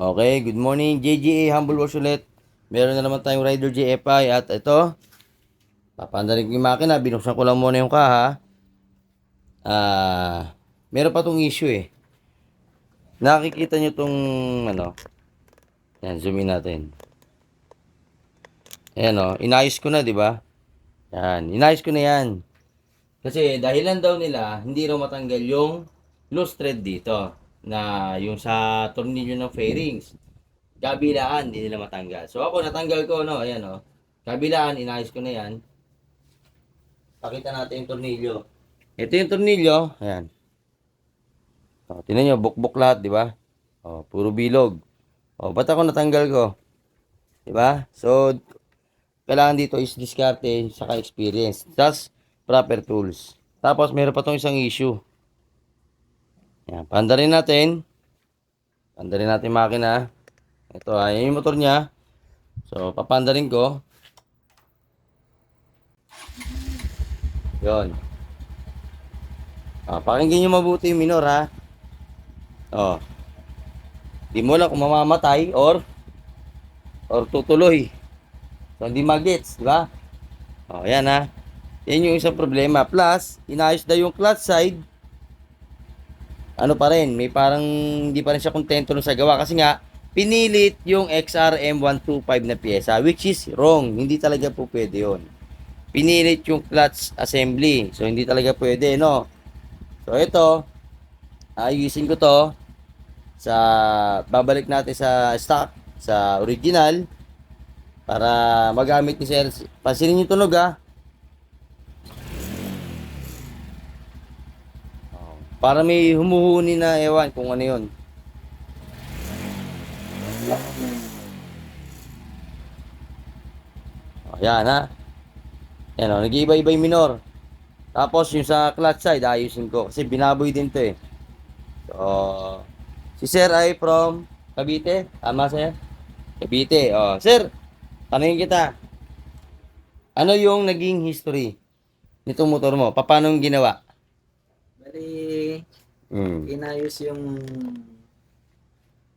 Okay, good morning JGA Humble Wash ulit. Meron na naman tayong Rider GFI at ito, papanda rin ko yung makina, binuksan ko lang muna yung kaha. Ah, meron pa tong issue eh. Nakikita nyo tong ano, yan, zoom in natin. Ayan o, inayos ko na, di ba? Yan, inayos ko na yan. Kasi dahilan daw nila, hindi raw matanggal yung loose thread dito na yung sa tornilyo ng fairings. Kabilaan, hindi nila matanggal. So ako, natanggal ko, no? Ayan, o. Kabilaan, inayos ko na yan. Pakita natin yung tornilyo. Ito yung tornilyo. Ayan. O, tinan nyo, bukbuk lahat, di ba? O, puro bilog. O, ba't ako natanggal ko? Di ba? So, kailangan dito is diskarte saka experience. Tapos, proper tools. Tapos, meron pa tong isang issue. Yan, panda rin natin. Panda rin natin makina. Ito, ayan yung motor niya. So, papanda rin ko. Yon. Ah, pakinggan nyo mabuti yung minor, ha? Oh. Di mo lang kung mamamatay or or tutuloy. So, hindi magets, di ba? Oh, yan ha. Yan yung isang problema. Plus, inayos na yung clutch side. Ano pa rin, may parang hindi pa rin siya kontento sa gawa. Kasi nga, pinilit yung XRM125 na pyesa, which is wrong. Hindi talaga po pwede yun. Pinilit yung clutch assembly. So, hindi talaga pwede, no? So, ito, ayusin ko to sa babalik natin sa stock sa original para magamit ni sir pansinin yung tunog ha para may humuhuni na ewan kung ano yun oh, yan ha yan o nag-iiba-iba yung minor tapos yung sa clutch side ayusin ko kasi binaboy din to eh so Si Sir ay from Cavite. Tama, Sir? Cavite. Oh, Sir, tanungin kita. Ano yung naging history nitong motor mo? Paano yung ginawa? Bali, Mm. inayos yung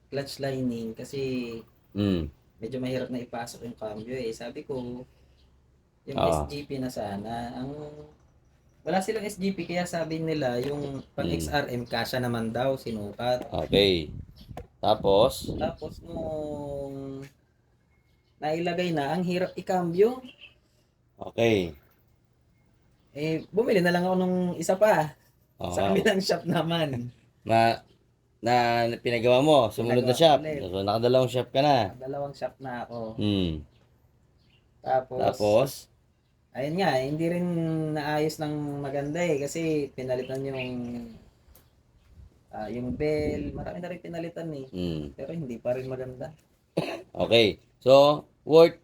clutch lining kasi Mm. medyo mahirap na ipasok yung cambio eh. Sabi ko, yung Oo. SGP na sana, ang wala silang SGP kaya sabi nila yung pang. XRM kasya naman daw sinukat. Okay. Tapos, Tapos nung nailagay na, ang hirap i-cambio. okay. Eh, bumili na lang ako nung isa pa. Oh, Sa kabilang shop naman. na, na pinagawa mo, sumunod na Pinagawa shop. ulit. So, nakadalawang shop ka na. Dalawang shop na ako. Hmm. Tapos, Tapos, Ayun nga, hindi rin naayos ng maganda eh kasi pinalitan yung ah, yung bell, marami na rin pinalitan eh. hmm. Pero hindi pa rin maganda. Okay. So, worth,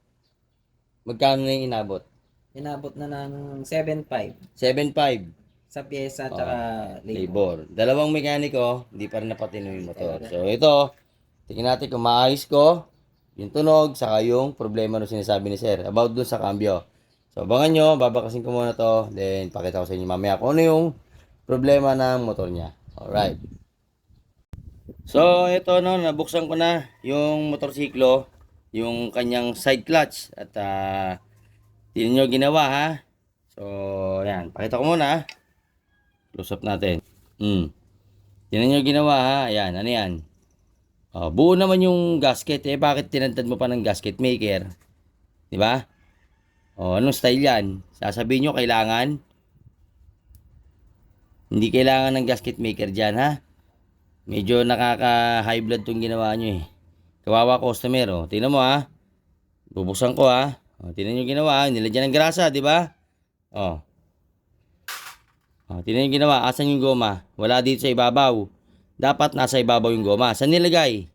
magkano na yung inabot? Inabot na ng 7.5 7.5. sa pyesa at saka labor. labor. Dalawang mekaniko, hindi pa rin napatino yung motor. So ito, tingnan natin kung maayos ko yung tunog, saka yung problema na sinasabi ni sir about dun sa cambio. So abangan nyo, babakasin ko muna to, then pakita ko sa inyo mamaya kung ano yung problema ng motor niya. Alright. So ito no, nabuksan ko na yung motorsiklo, yung kanyang side clutch at uh, tingnan nyo ginawa ha. So yan, pakita ko muna ha. Close up natin. Hmm. Tingnan nyo ginawa ha. Ayan, ano yan? Oh, buo naman yung gasket. Eh, bakit tinantad mo pa ng gasket maker? Di ba? Oh, anong style yan? Sasabihin nyo, kailangan? Hindi kailangan ng gasket maker dyan, ha? Medyo nakaka-high blood tong ginawa nyo eh. Kawawa customer, oh. Tingnan mo, ha? Bubuksan ko, ha? Oh, tingnan nyo ginawa? Nilagyan ng grasa, di ba? Oh. Oh, tingnan yung ginawa. Asan yung goma? Wala dito sa ibabaw. Dapat nasa ibabaw yung goma. Saan nilagay?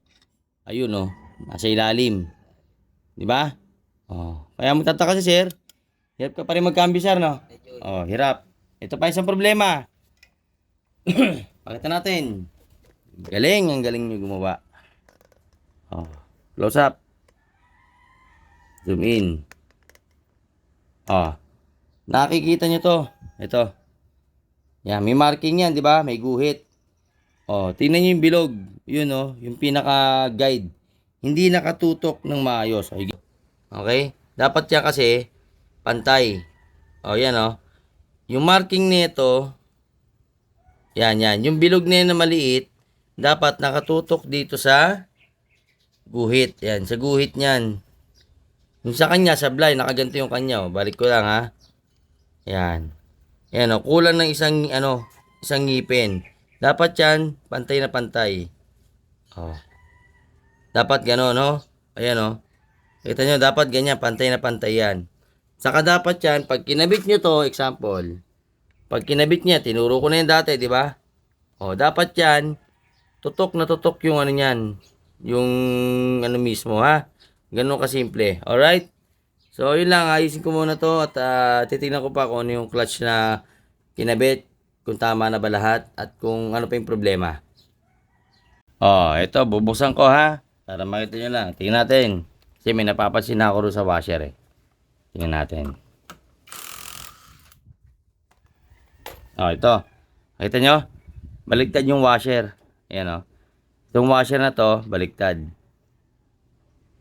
Ayun, oh. Nasa ilalim. Di ba? Oh. Kaya magtataka si sir. Hirap ka pa rin magkambyo, sir, no? Oh, hirap. Ito pa isang problema. Pakita natin. Galing, ang galing nyo gumawa. Oh, close up. Zoom in. Oh, nakikita nyo to. Ito. Yan, may marking yan, di ba? May guhit. Oh, tingnan niyo yung bilog. Yun oh, yung pinaka-guide. Hindi nakatutok ng maayos. Ay, Okay? Dapat yan kasi pantay. Oh, yan oh. Yung marking nito, yan, yan. Yung bilog na na maliit, dapat nakatutok dito sa guhit. Yan, sa guhit niyan. Yung sa kanya, sablay, nakaganto yung kanya. Oh. Balik ko lang ha. Yan. Yan oh, kulang ng isang, ano, isang ngipin. Dapat yan, pantay na pantay. Oh. Dapat gano'n, no? Ayan, oh. Kita nyo, dapat ganyan, pantay na pantay yan. Saka dapat yan, pag kinabit nyo to, example, pag kinabit niya, tinuro ko na yan dati, di ba? O, dapat yan, tutok na tutok yung ano niyan, yung ano mismo, ha? Ganun kasimple. Alright? So, yun lang, ayusin ko muna to at ah, titignan ko pa kung ano yung clutch na kinabit, kung tama na ba lahat, at kung ano pa yung problema. Oh, ito, bubuksan ko ha. Para makita nyo lang. Tingnan natin. Kasi may napapansin na ako sa washer eh. Tingnan natin. Oh, ito. Nakita nyo? Baligtad yung washer. Ayan oh. Itong washer na to, baligtad.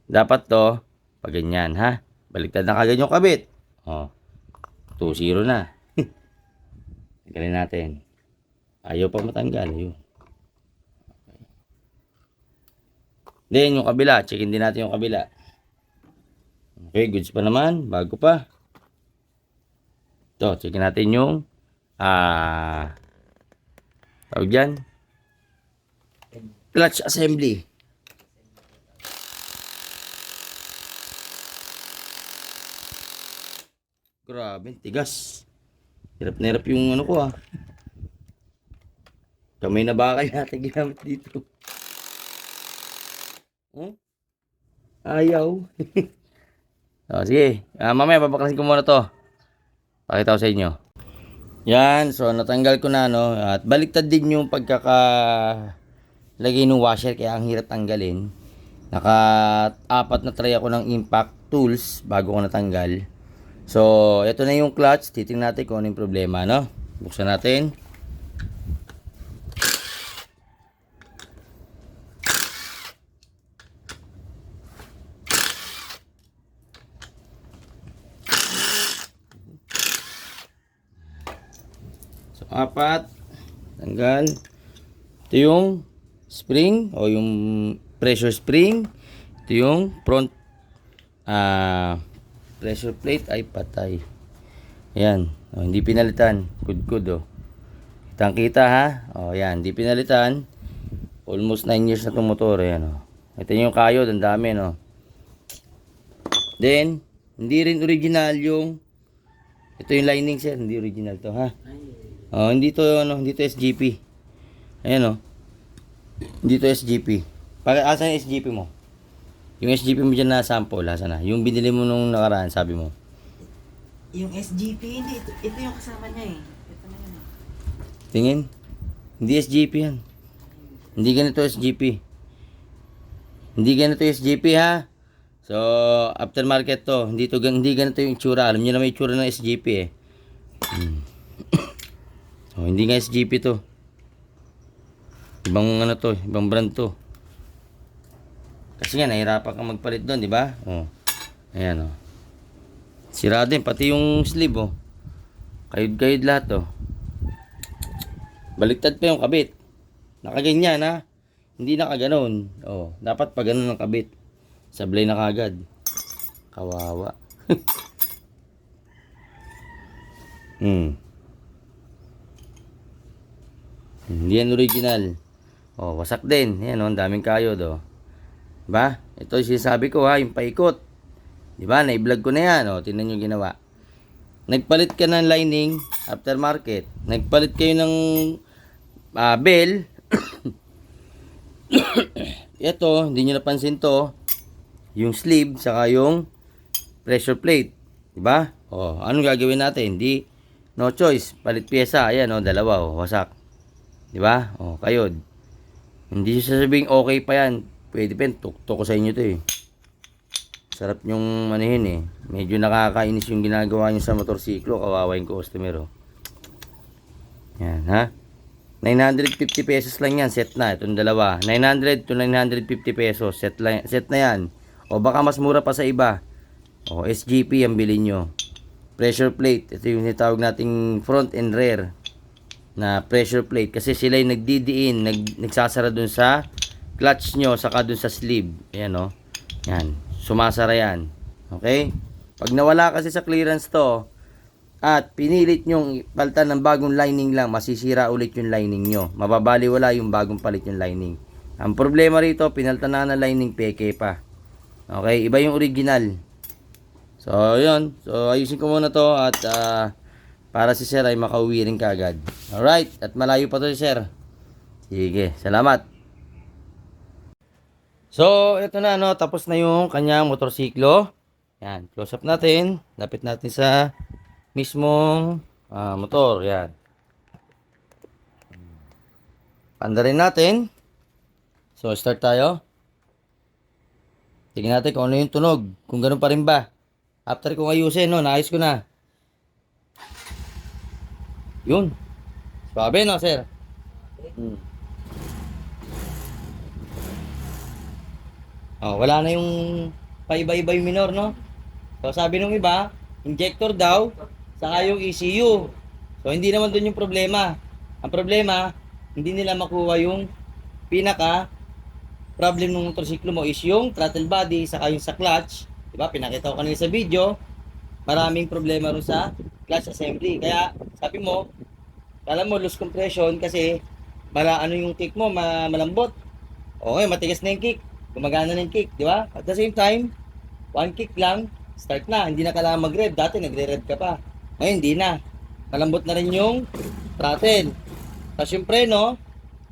Dapat to, pag ganyan ha. Baligtad na kagad yung kabit. Oh. 2-0 na. Tanggalin natin. Ayaw pa matanggal. Ayun. Then, yung kabila. Checkin din natin yung kabila. Okay, goods pa naman. Bago pa. Ito, checkin natin yung ah tawag dyan clutch assembly. Grabe, tigas. Hirap na hirap yung ano ko ah. Kamay na bakal natin ginamit dito. Hmm? Ayaw. oh, sige. Ah, mamaya babaklasin ko muna to. Pakita ko sa inyo. Yan, so natanggal ko na no at baliktad din yung pagkaka lagay ng washer kaya ang hirap tanggalin. Naka apat na try ako ng impact tools bago ko natanggal. So, ito na yung clutch. Titingnan natin kung ano yung problema, no? Buksan natin. So, apat. Tanggal. Ito yung spring o yung pressure spring. Ito yung front ah pressure plate ay patay. Yan. O, hindi pinalitan. Good, good, oh. Kitang kita, ha? O, yan. Hindi pinalitan. Almost 9 years na itong motor. Ayan, oh. Ito yung kayod. Ang dami, no? Then, hindi rin original yung ito yung lining, sir. Hindi original to, ha? Oh, hindi to ano, hindi to SGP. Ayan oh. Hindi to SGP. Para asan yung SGP mo? Yung SGP mo diyan na sample, asan na? Yung binili mo nung nakaraan, sabi mo. Yung SGP, hindi. Ito, ito yung kasama niya eh. Ito na yun. Tingin. Hindi SGP yan. Hindi ganito SGP. Hindi ganito SGP ha. So, aftermarket to. Hindi to gan- hindi ganito yung itsura. Alam niyo na may itsura ng SGP eh. Hmm. oh, hindi nga SGP to. Ibang ano to, ibang brand to. Kasi nga nahirapan kang magpalit doon, di ba? Oh. Ayan oh. Sira din pati yung sleeve oh. Kayod-kayod lahat oh. Baliktad pa yung kabit. Nakaganyan ha. Hindi nakaganon. Oh, dapat pa ganun ang kabit. Sablay na kagad. Kawawa. hmm. Hindi yan original. Oh, wasak din. Yan oh, ang daming kayod oh. Diba? Ito yung sinasabi ko ha, yung paikot. Diba? Na-vlog ko na yan. Oh, tingnan nyo ginawa. Nagpalit ka ng lining aftermarket. Nagpalit kayo ng ah, bell. Ito, hindi nyo napansin to. Yung sleeve, saka yung pressure plate. Diba? Oh, anong gagawin natin? Hindi, no choice. Palit pyesa. Ayan, oh, dalawa, oh, wasak. Diba? Oh, kayod. Hindi siya sasabing okay pa yan. Pwede yan. Tuktok ko sa inyo to eh. Sarap yung manihin eh. Medyo nakakainis yung ginagawa niyo sa motorsiklo. Kawawa yung customer oh. Yan ha. 950 pesos lang yan, set na. Itong dalawa. 900 to 950 pesos, set, lang, set na yan. O baka mas mura pa sa iba. O SGP ang bilhin nyo. Pressure plate. Ito yung tinatawag nating front and rear na pressure plate. Kasi sila yung nagdidiin, nag, nagsasara dun sa clutch nyo, saka dun sa sleeve. Ayan o. Yan. Sumasara yan. Okay? Pag nawala kasi sa clearance to, at pinilit nyong palitan ng bagong lining lang, masisira ulit yung lining nyo. Mababaliwala yung bagong palit yung lining. Ang problema rito, pinalitan na ng lining, peke pa. Okay, iba yung original. So, yun. So, ayusin ko muna to at ah, para si Sir ay makauwi rin kagad. Alright, at malayo pa to si Sir. Sige, salamat. So, ito na, no, tapos na yung kanyang motorsiklo. Yan, close up natin. Lapit natin sa mismong ah, motor. Yan. Panda rin natin. So, start tayo. Tingnan natin kung ano yung tunog. Kung ganun pa rin ba. After kong ayusin, no, naayos ko na. Yun. Sabi, no, sir? Hmm. Oh, wala na yung paiba-iba yung minor, no? So, sabi nung iba, injector daw, saka yung ECU. So, hindi naman doon yung problema. Ang problema, hindi nila makuha yung pinaka problem ng motorsiklo mo is yung throttle body, saka yung sa clutch. Diba? Pinakita ko kanina sa video, maraming problema rin sa clutch assembly. Kaya, sabi mo, kala mo loose compression kasi mala ano yung kick mo, ma- malambot. Okay, matigas na yung kick. Gumagana na yung kick, di ba? At the same time, one kick lang, start na. Hindi na kailangan mag-rev. Dati nagre-rev ka pa. Ngayon, hindi na. Malambot na rin yung throttle. Tapos yung preno,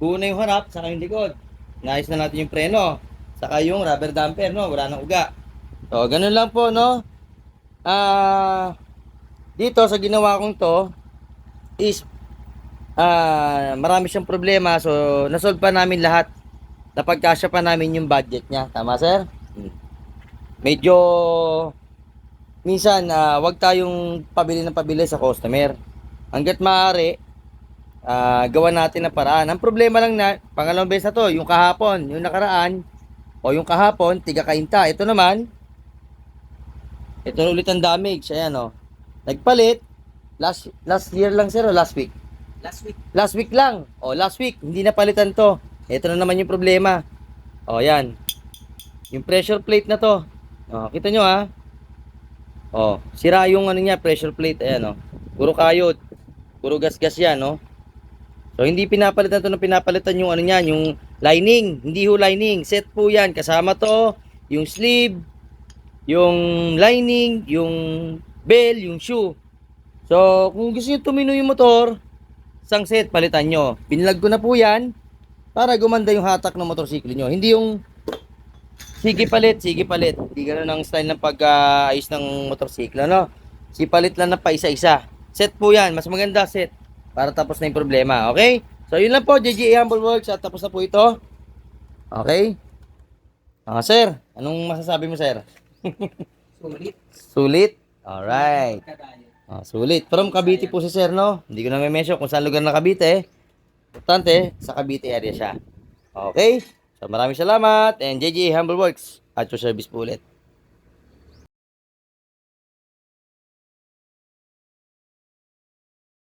buo na yung harap, saka yung likod. Naayos na natin yung preno. Saka yung rubber damper, no? Wala nang uga. So, ganun lang po, no? Ah, dito sa ginawa kong to is ah marami siyang problema. So, nasolve pa namin lahat. Napagkasya pa namin yung budget niya. Tama, sir? Hmm. Medyo minsan ah, wag tayong pabili ng pabili sa customer. Hangga't maaari, ah gawa natin ng paraan. Ang problema lang na, pangalawang beses na to, yung kahapon, yung nakaraan, o yung kahapon, tiga kainta. Ito naman, ito ulit ang damage. Ayan o. Nagpalit, last last year lang sir o last week? Last week. Last week lang. O, last week, hindi na palitan to. Ito na naman yung problema. O, yan. Yung pressure plate na to. O, kita nyo ha. O, sira yung ano niya, pressure plate. Ayan o. Puro kayod. Puro gas-gas yan, no? So, hindi pinapalitan to ng pinapalitan yung ano niyan, yung lining. Hindi ho lining. Set po yan. Kasama to, yung sleeve, yung lining, yung bell, yung shoe. So, kung gusto nyo tumino yung motor, isang set, palitan nyo. Pinlag ko na po yan para gumanda yung hatak ng motorsiklo nyo. Hindi yung sige palit, sige palit. Hindi ganun ang style ng pag-ayos ng motorsiklo, no? Si palit lang na pa isa-isa. Set po yan. Mas maganda set para tapos na yung problema. Okay? So, yun lang po. JJ Humble Works at tapos na po ito. Okay? Ah, sir. Anong masasabi mo, sir? Sulit. Sulit? Alright. Ah, sulit. From Cavite po si Sir, no? Hindi ko na may mention kung saan lugar na Cavite. Importante, sa Cavite area siya. Okay? So maraming salamat and JJ Humble Works at your service po ulit.